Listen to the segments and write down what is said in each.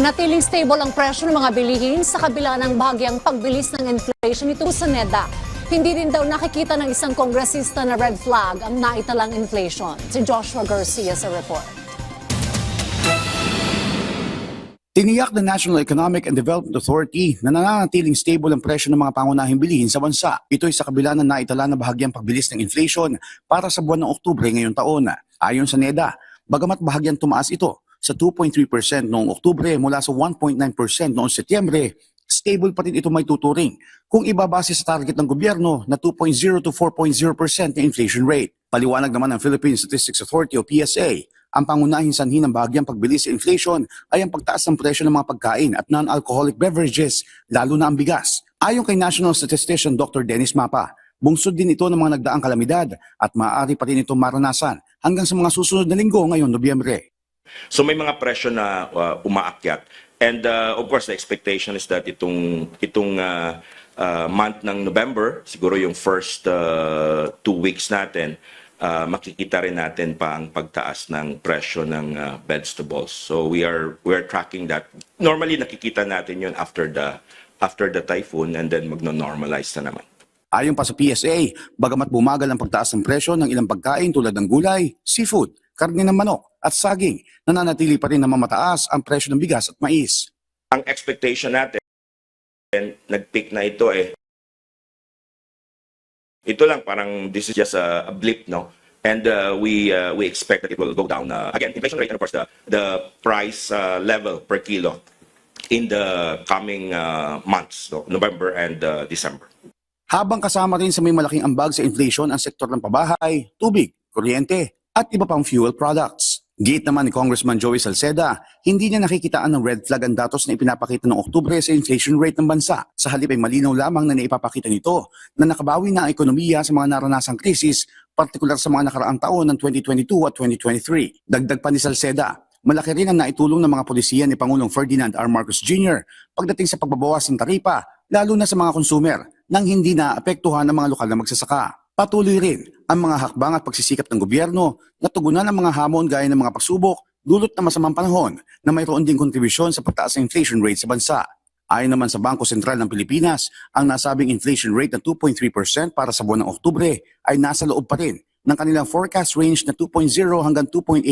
Nanatiling stable ang presyo ng mga bilihin sa kabila ng bahagyang pagbilis ng inflation nito sa NEDA. Hindi rin daw nakikita ng isang kongresista na red flag ang naitalang inflation. Si Joshua Garcia sa report. Tiniyak ng National Economic and Development Authority na nananatiling stable ang presyo ng mga pangunahing bilihin sa bansa. Ito ay sa kabila ng naitala na bahagyang pagbilis ng inflation para sa buwan ng Oktubre ngayong taon. Ayon sa NEDA, bagamat bahagyang tumaas ito sa 2.3% noong Oktubre mula sa 1.9% noong Setyembre, stable pa rin ito may tuturing kung ibabase sa target ng gobyerno na 2.0 to 4.0% na inflation rate. Paliwanag naman ng Philippine Statistics Authority o PSA, ang pangunahing sanhi ng bahagyang pagbilis sa inflation ay ang pagtaas ng presyo ng mga pagkain at non-alcoholic beverages, lalo na ang bigas. Ayon kay National Statistician Dr. Dennis Mapa, bungsod din ito ng mga nagdaang kalamidad at maaari pa rin itong maranasan hanggang sa mga susunod na linggo ngayong Nobyembre. So may mga presyo na uh, umaakyat. And uh, of course, the expectation is that itong itong uh, uh, month ng November, siguro yung first uh, two weeks natin, uh, makikita rin natin pa ang pagtaas ng presyo ng uh, vegetables. So we are we are tracking that. Normally nakikita natin yun after the after the typhoon and then magno-normalize na naman. Ayon pa sa PSA, bagamat bumagal ang pagtaas ng presyo ng ilang pagkain tulad ng gulay, seafood, karne ng manok at saging, nananatili pa rin na mamataas ang presyo ng bigas at mais. Ang expectation natin, nag-peak na ito eh. Ito lang parang this is just a, a blip, no? And uh, we uh, we expect that it will go down uh, again. Inflation rate and of course the the price uh, level per kilo in the coming uh, months, no? November and uh, December. Habang kasama rin sa may malaking ambag sa inflation ang sektor ng pabahay, tubig, kuryente at iba pang fuel products. Gate naman ni Congressman Joey Salceda, hindi niya nakikitaan ng red flag ang datos na ipinapakita ng Oktubre sa inflation rate ng bansa. Sa halip ay malinaw lamang na naipapakita nito na nakabawi na ang ekonomiya sa mga naranasang krisis, partikular sa mga nakaraang taon ng 2022 at 2023. Dagdag pa ni Salceda, malaki rin ang naitulong ng mga polisiya ni Pangulong Ferdinand R. Marcos Jr. pagdating sa pagbabawas ng taripa, lalo na sa mga konsumer, nang hindi naapektuhan ng mga lokal na magsasaka. Patuloy rin ang mga hakbang at pagsisikap ng gobyerno na tugunan ang mga hamon gaya ng mga pagsubok dulot na masamang panahon na mayroon ding kontribusyon sa pagtaas ng inflation rate sa bansa. Ayon naman sa Bangko Sentral ng Pilipinas, ang nasabing inflation rate na 2.3% para sa buwan ng Oktubre ay nasa loob pa rin ng kanilang forecast range na 2.0 hanggang 2.8%.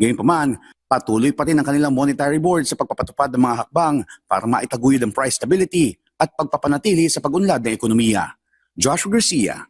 Gayunpaman, patuloy pa rin ang kanilang monetary board sa pagpapatupad ng mga hakbang para maitaguyod ang price stability at pagpapanatili sa pag-unlad ng ekonomiya. Joshua Garcia,